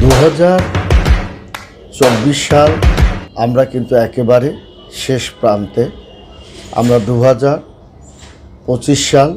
দু চব্বিশ সাল আমরা কিন্তু একেবারে শেষ প্রান্তে। আমরা দু পঁচিশ সাল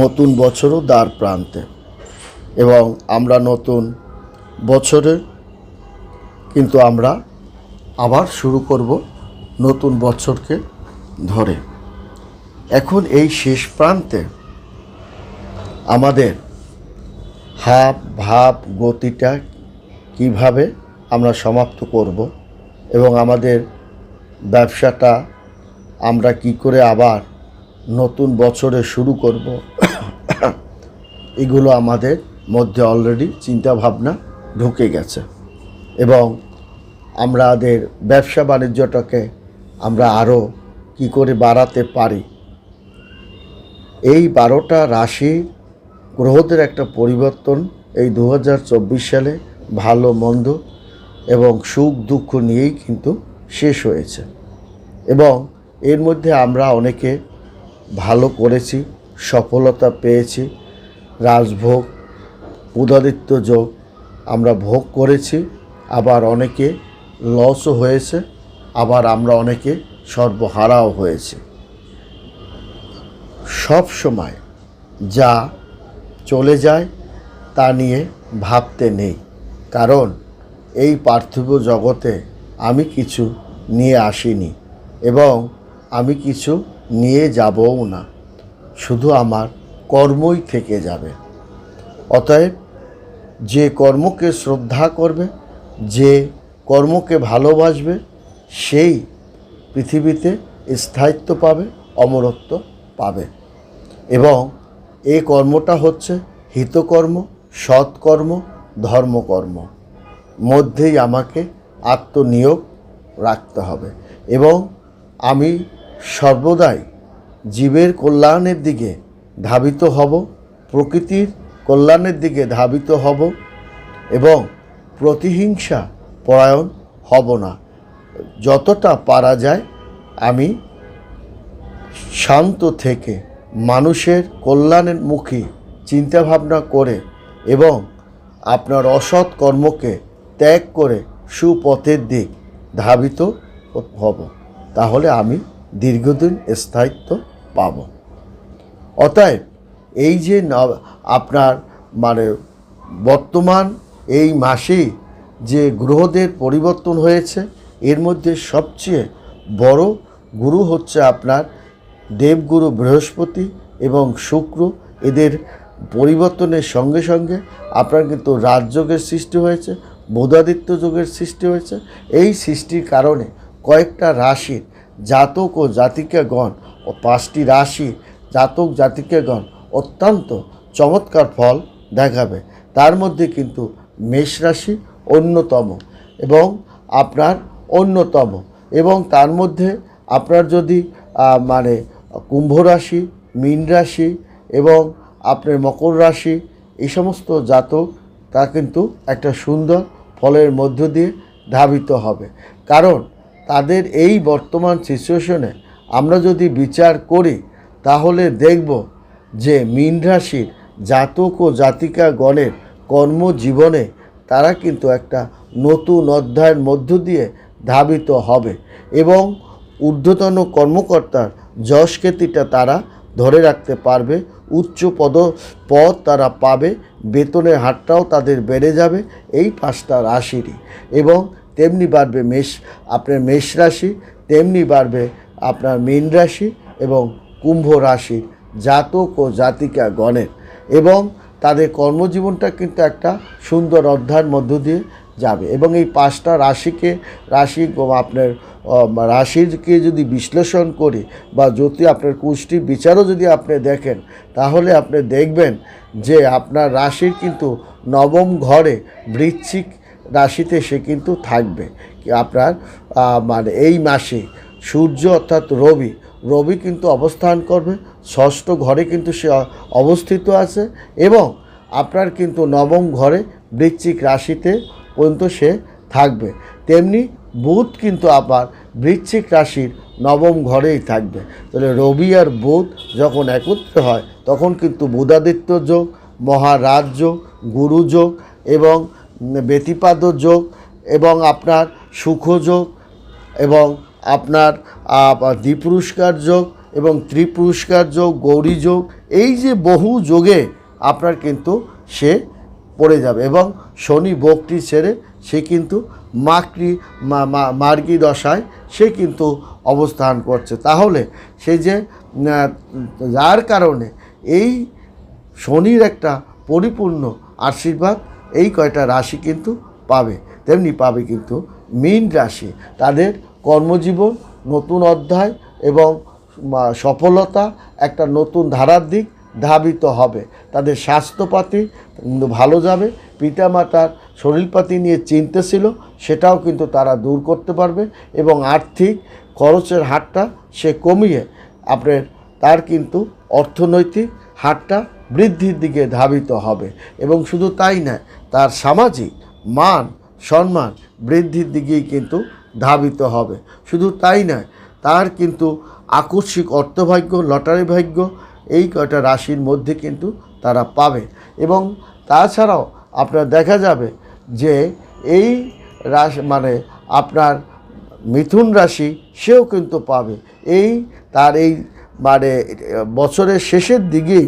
নতুন বছরও দ্বার প্রান্তে এবং আমরা নতুন বছরের কিন্তু আমরা আবার শুরু করব নতুন বছরকে ধরে। এখন এই শেষ প্রান্তে আমাদের হাব, ভাব গতিটা কীভাবে আমরা সমাপ্ত করব এবং আমাদের ব্যবসাটা আমরা কি করে আবার নতুন বছরে শুরু করব, এগুলো আমাদের মধ্যে অলরেডি চিন্তা ভাবনা ঢুকে গেছে। এবং আমাদের ব্যবসা বাণিজ্যটাকে আমরা আরও কি করে বাড়াতে পারি? এই বারোটা রাশি গ্রহদের একটা পরিবর্তন এই দু হাজার চব্বিশ সালে ভালো, মন্দ এবং সুখ, দুঃখ নিয়েই কিন্তু শেষ হয়েছে। এবং এর মধ্যে আমরা অনেকে ভালো করেছি, সফলতা পেয়েছি, রাজভোগ উদাদিত্য যোগ আমরা ভোগ করেছি, আবার অনেকে লসও হয়েছে, আবার আমরা অনেকে সর্বহারাও হয়েছে। সব সময় যা চলে যায় তা নিয়ে ভাবতে নেই। কারণ এই পার্থিব জগতে আমি কিছু নিয়ে আসিনি এবং আমি কিছু নিয়ে যাবও না। শুধু আমার কর্মই থেকে যাবে। অতএব যে কর্মকে শ্রদ্ধা করবে, যে কর্মকে ভালোবাসবে, সেই পৃথিবীতে স্থায়িত্ব পাবে, অমরত্ব পাবে এবং এই কর্মটা হচ্ছে হিতকর্ম, সৎকর্ম, ধর্মকর্ম। মধ্যেই আমাকে আত্মনিয়োগ রাখতে হবে এবং আমি সর্বদাই জীবের কল্যাণের দিকে ধাবিত হব, প্রকৃতির কল্যাণের দিকে ধাবিত হব এবং প্রতিহিংসা পরায়ণ হব না। যতটা পারা যায় আমি শান্ত থেকে মানুষের কল্যাণের মুখী চিন্তাভাবনা করে এবং আপনার অসৎ কর্মকে ত্যাগ করে সুপথের দিক ধাবিত হব। তাহলে আমি দীর্ঘদিন স্থায়িত্ব পাব। অতএব এই যে আপনার মানে বর্তমান এই মাসেই যে গ্রহদের পরিবর্তন হয়েছে, এর মধ্যে সবচেয়ে বড় গুরু হচ্ছে আপনার দেবগুরু বৃহস্পতি এবং শুক্র এদের পরিবর্তনের সঙ্গে সঙ্গে আপনার কিন্তু রাজযোগের সৃষ্টি হয়েছে, বোধাদিত্য যোগের সৃষ্টি হয়েছে। এই সৃষ্টির কারণে কয়েকটা রাশির জাতক ও জাতিকাগণ ও পাঁচটি রাশি জাতক জাতিকাগণ অত্যন্ত চমৎকার ফল দেখাবে। তার মধ্যে কিন্তু মেষ রাশি অন্যতম এবং আপনার অন্যতম এবং তার মধ্যে আপনার যদি মানে কুম্ভ রাশি, মীন রাশি এবং আপনার মকর রাশি, এই সমস্ত জাতক তা কিন্তু একটা সুন্দর ফলের মধ্য দিয়ে ধাবিত হবে। কারণ তাদের এই বর্তমান সিচুয়েশনে আমরা যদি বিচার করি, তাহলে দেখব যে মীন রাশির জাতক ও জাতিকা গণের কর্মজীবনে তারা কিন্তু একটা নতুন অধ্যায়ের মধ্য দিয়ে ধাবিত হবে এবং ঊর্ধ্বতন কর্মকর্তার যশ খ্যাতিটা তারা ধরে রাখতে পারবে, উচ্চ পদ পদ তারা পাবে, বেতনের হারটাও তাদের বেড়ে যাবে, এই পাঁচটা রাশিরই। এবং তেমনি বাড়বে মেষ, আপনার মেষ রাশি, তেমনি বাড়বে আপনার মীন রাশি এবং কুম্ভ রাশির জাতক ও জাতিকা গণের। এবং তাদের কর্মজীবনটা কিন্তু একটা সুন্দর অধ্যায়ের মধ্য দিয়ে যাবে। এবং এই পাঁচটা রাশিকে, রাশি আপনার রাশিকে যদি বিশ্লেষণ করি বা যদি আপনার কুষ্টির বিচারও যদি আপনি দেখেন, তাহলে আপনি দেখবেন যে আপনার রাশির কিন্তু নবম ঘরে বৃশ্চিক রাশিতে সে কিন্তু থাকবে। আপনার মানে এই মাসে সূর্য অর্থাৎ রবি রবি কিন্তু অবস্থান করবে, ষষ্ঠ ঘরে কিন্তু সে অবস্থিত আছে এবং আপনার কিন্তু নবম ঘরে বৃশ্চিক রাশিতে পর্যন্ত সে থাকবে। তেমনি বুধ কিন্তু আবার বৃশ্চিক রাশির নবম ঘরেই থাকবে। তাহলে রবি আর বুধ যখন একত্রে হয়, তখন কিন্তু বুধাদিত্য যোগ, মহারাজ যোগ, গুরু যোগ এবং ব্যতিপাদ যোগ এবং আপনার সুখযোগ এবং আপনার দ্বিপুরস্কার যোগ এবং ত্রিপুরস্কার যোগ, গৌরী যোগ, এই যে বহু যোগে আপনার কিন্তু সে পড়ে যাবে এবং শনি বকটি ছেড়ে সে কিন্তু মাকড়ি, মা- মা- মার্গী দশায় সে কিন্তু অবস্থান করছে। তাহলে সে যে যার কারণে এই শনির একটা পরিপূর্ণ আশীর্বাদ এই কয়টা রাশি কিন্তু পাবে। তেমনি পাবে কিন্তু মীন রাশি। তাদের কর্মজীবন, নতুন অধ্যায় এবং সফলতা একটা নতুন ধারার দিক ধাবিত হবে। তাদের স্বাস্থ্যপাতি ভালো যাবে, পিতামাতার শরীরপাতি নিয়ে চিন্তা ছিল, সেটাও কিন্তু তারা দূর করতে পারবে এবং আর্থিক খরচের হারটা সে কমিয়ে আপনার তার কিন্তু অর্থনৈতিক হারটা বৃদ্ধির দিকে ধাবিত হবে। এবং শুধু তাই নয়, তার সামাজিক মান, সম্মান বৃদ্ধির দিকেই কিন্তু ধাবিত হবে। শুধু তাই নয়, তার কিন্তু আকস্মিক অর্থভাগ্য, লটারি ভাগ্য এই কয়টা রাশির মধ্যে কিন্তু তারা পাবে। এবং তাছাড়াও আপনার দেখা যাবে যে এই রাশি মানে আপনার মিথুন রাশি সেও কিন্তু পাবে। এই তার এই মানে বছরের শেষের দিকেই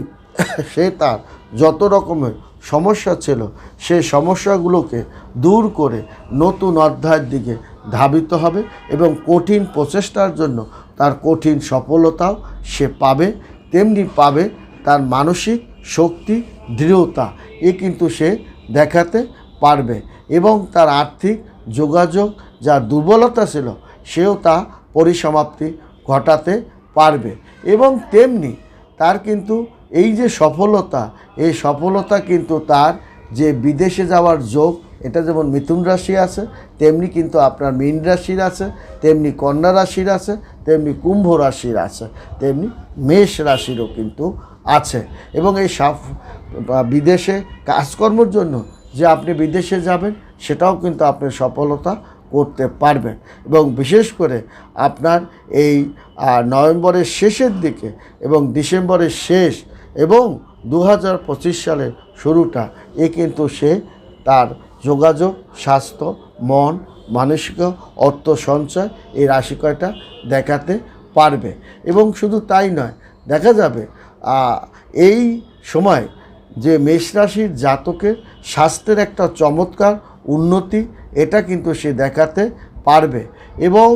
সে তার যত রকমের সমস্যা ছিল সেই সমস্যাগুলোকে দূর করে নতুন অধ্যায়ের দিকে ধাবিত হবে এবং কঠিন প্রচেষ্টার জন্য তার কঠিন সফলতাও সে পাবে, তেমনি পাবে তার মানসিক শক্তি, দৃঢ়তা। এ কিন্তু সে দেখাতে পারবে এবং তার আর্থিক যোগাযোগ যা দুর্বলতা ছিল, সেও তা পরিসমাপ্তি ঘটাতে পারবে। এবং তেমনি তার কিন্তু এই যে সফলতা, এই সফলতা কিন্তু তার যে বিদেশে যাওয়ার যোগ, এটা যেমন মিথুন রাশি আছে, তেমনি কিন্তু আপনার মীন রাশির আছে, তেমনি কন্যা রাশির আছে, তেমনি কুম্ভ রাশির আছে, তেমনি মেষ রাশিরও কিন্তু আছে। এবং এই সাফ বিদেশে কাজকর্মের জন্য যে আপনি বিদেশে যাবেন, সেটাও কিন্তু আপনি সফলতা করতে পারবেন। এবং বিশেষ করে আপনার এই নভেম্বরের শেষের দিকে এবং ডিসেম্বরের শেষ এবং দু হাজার পঁচিশ সালের শুরুটা, এ কিন্তু সে তার যোগাযোগ, স্বাস্থ্য, মন, মানসিক অর্থ সঞ্চয় এই রাশি কয়টা দেখাতে পারবে। এবং শুধু তাই নয়, দেখা যাবে এই সময় যে মেষরাশির জাতকের স্বাস্থ্যের একটা চমৎকার উন্নতি, এটা কিন্তু সে দেখাতে পারবে। এবং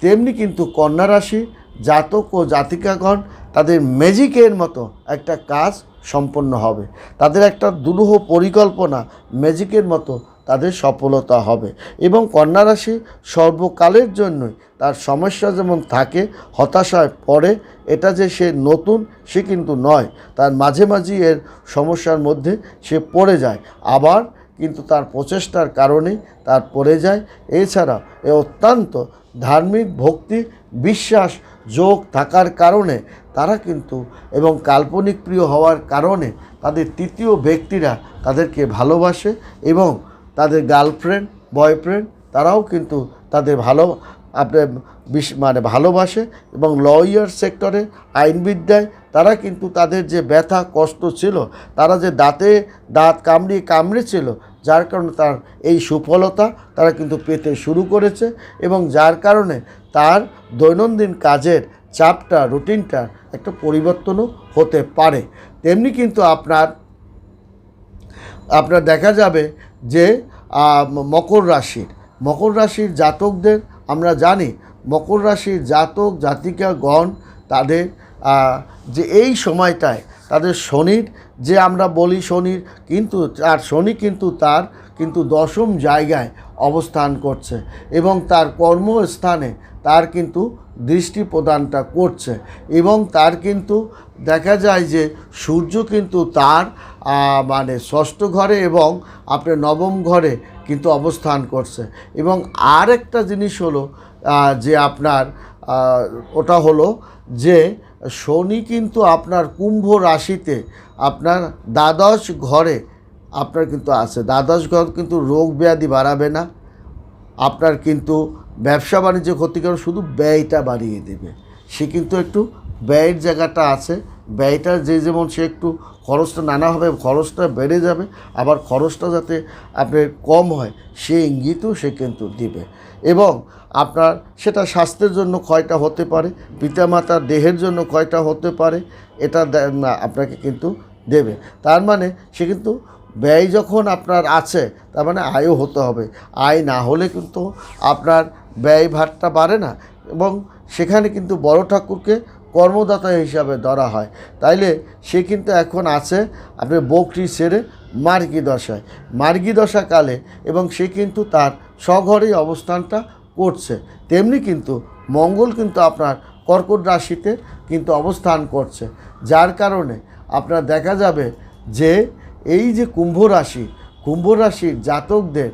তেমনি কিন্তু কন্যা রাশি জাতক ও জাতিকাগণ তাদের ম্যাজিকের মতো একটা কাজ সম্পন্ন হবে। তাদের একটা দুরূহ পরিকল্পনা ম্যাজিকের মতো তাদের সফলতা হবে। এবং কন্যা রাশি সর্বকালের জন্যই তার সমস্যা যেমন থাকে, হতাশায় পড়ে, এটা যে সে নতুন, সে কিন্তু নয়। তার মাঝে মাঝে এর সমস্যার মধ্যে সে পড়ে যায়। আবার কিন্তু তার প্রচেষ্টার কারণেই তার পড়ে যায়। এছাড়া এ অত্যন্ত ধার্মিক ভক্তি, বিশ্বাস, যোগ থাকার কারণে তারা কিন্তু এবং কাল্পনিক প্রিয় হওয়ার কারণে তাদের তৃতীয় ব্যক্তিরা তাদেরকে ভালোবাসে এবং তাদের গার্লফ্রেন্ড বয়ফ্রেন্ড তারাও কিন্তু তাদের ভালো আপনার বিশ মানে ভালোবাসে এবং লয়ার সেক্টরে আইনবিদ্যায় তারা কিন্তু তাদের যে ব্যথা, কষ্ট ছিল, তারা যে দাঁতে দাঁত কামড়িয়ে কামড়েছিল যার কারণে তার এই সুফলতা তারা কিন্তু পেতে শুরু করেছে এবং যার কারণে তার দৈনন্দিন কাজের চাপটা রুটিনটা একটা পরিবর্তনও হতে পারে। তেমনি কিন্তু আপনার আপনার দেখা যাবে যে মকর রাশির। মকর রাশির জাতকদের আমরা জানি, মকর রাশির জাতক জাতিকাগণ তাদের যে এই সময়টায় তাদের শনির, যে আমরা বলি শনির, কিন্তু আর শনি কিন্তু তার কিন্তু দশম জায়গায় অবস্থান করছে এবং তার কর্মস্থানে তার কিন্তু দৃষ্টি প্রদানটা করছে। এবং তার কিন্তু দেখা যায় যে সূর্য কিন্তু তার মানে ষষ্ঠ ঘরে এবং আপনার নবম ঘরে কিন্তু অবস্থান করছে। এবং আর একটা জিনিস হলো যে আপনার ওটা হলো যে শনি কিন্তু আপনার কুম্ভ রাশিতে আপনার দ্বাদশ ঘরে আপনার কিন্তু আছে। দ্বাদশ ঘর কিন্তু রোগ ব্যাধি বাড়াবে না। আপনার কিন্তু ব্যবসা বাণিজ্য ক্ষতি করে শুধু ব্যয়টা বাড়িয়ে দেবে। সে কিন্তু একটু ব্যয়ের জায়গাটা আছে, ব্যয়টা যে যেমন সে একটু খরচটা নানাভাবে খরচটা বেড়ে যাবে, আবার খরচটা যাতে আপনার কম হয়, সে ইঙ্গিতও সে কিন্তু দিবে। এবং আপনার সেটা স্বাস্থ্যের জন্য ক্ষয়টা হতে পারে, পিতামাতার দেহের জন্য ক্ষয়টা হতে পারে, এটা আপনাকে কিন্তু দেবে। তার মানে সে কিন্তু ব্যয় যখন আপনার আছে, তার মানে আয়ও হতে হবে। আয় না হলে কিন্তু আপনার ব্যয় ভারটা বাড়ে না এবং সেখানে কিন্তু বড় ঠাকুরকে কর্মদাতা হিসাবে ধরা হয়। তাইলে সে কিন্তু এখন আছে আপনি বকরি সেরে মার্গী দশায়। মার্গী দশাকালে এবং সে কিন্তু তার স্বঘরেই অবস্থানটা করছে। তেমনি কিন্তু মঙ্গল কিন্তু আপনার কর্কট রাশিতে কিন্তু অবস্থান করছে। যার কারণে আপনার দেখা যাবে যে এই যে কুম্ভ রাশি, কুম্ভ রাশির জাতকদের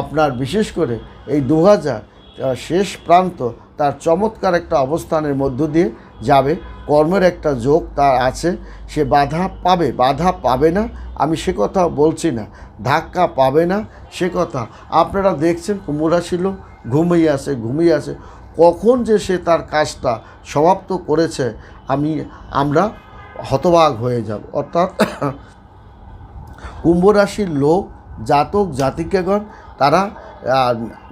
আপনার বিশেষ করে এই দু হাজার শেষ প্রান্ত তার চমৎকার একটা অবস্থানের মধ্য দিয়ে যাবে। কর্মের একটা যোগ তার আছে। সে বাধা পাবে বাধা পাবে না। আমি সে কথা বলছি না, ধাক্কা পাবে না। সে কথা আপনারা দেখছেন কুম্ভ রাশির লোক ঘুমিয়ে আছে ঘুমিয়ে আছে। কখন যে সে তার কাজটা সমাপ্ত করেছে, আমি, আমরা হতবাক হয়ে যাব। অর্থাৎ কুম্ভ রাশির লোক, জাতক, জাতিকাগণ, তারা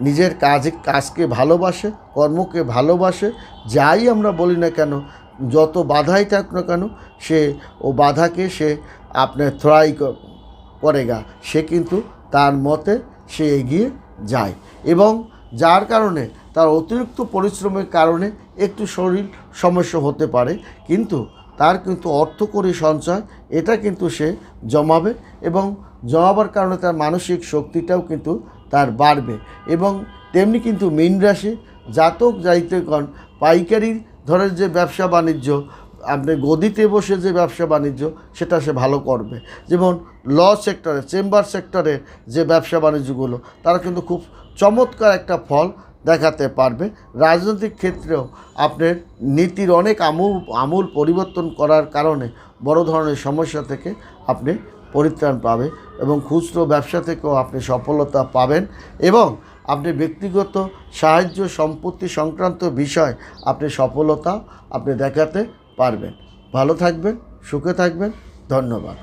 নিজের কাজে, কাজকে ভালোবাসে, কর্মকে ভালোবাসে, যাই আমরা বলি না কেন, যত বাধাই থাক না কেন, সে, ও বাধাকে সে আপনার থ্রাই করে গা সে কিন্তু তার মতে সে এগিয়ে যায় এবং যার কারণে তার অতিরিক্ত পরিশ্রমের কারণে একটু শরীর সমস্যা হতে পারে, কিন্তু তার কিন্তু অর্থকরী সঞ্চয়, এটা কিন্তু সে জমাবে এবং জমাবার কারণে তার মানসিক শক্তিটাও কিন্তু তার বাড়বে। এবং তেমনি কিন্তু মীন রাশি, জাতক জাতিগণ পাইকারি ধরেন যে ব্যবসা বাণিজ্য, আপনি গদিতে বসে যে ব্যবসা বাণিজ্য, সেটা সে ভালো করবে। যেমন ল সেক্টরে, চেম্বার সেক্টরের যে ব্যবসা বাণিজ্যগুলো, তারা কিন্তু খুব চমৎকার একটা ফল দেখাতে পারবে। রাজনৈতিক ক্ষেত্রেও আপনার নীতির অনেক আমূল আমূল পরিবর্তন করার কারণে বড় ধরনের সমস্যা থেকে আপনি পরিত্রাণ পাবে এবং খুচরো ব্যবসা থেকেও আপনি সফলতা পাবেন এবং আপনি ব্যক্তিগত সাহায্য সম্পত্তি সংক্রান্ত বিষয় আপনি সফলতা আপনি দেখাতে পারবেন। ভালো থাকবেন, সুখে থাকবেন। ধন্যবাদ।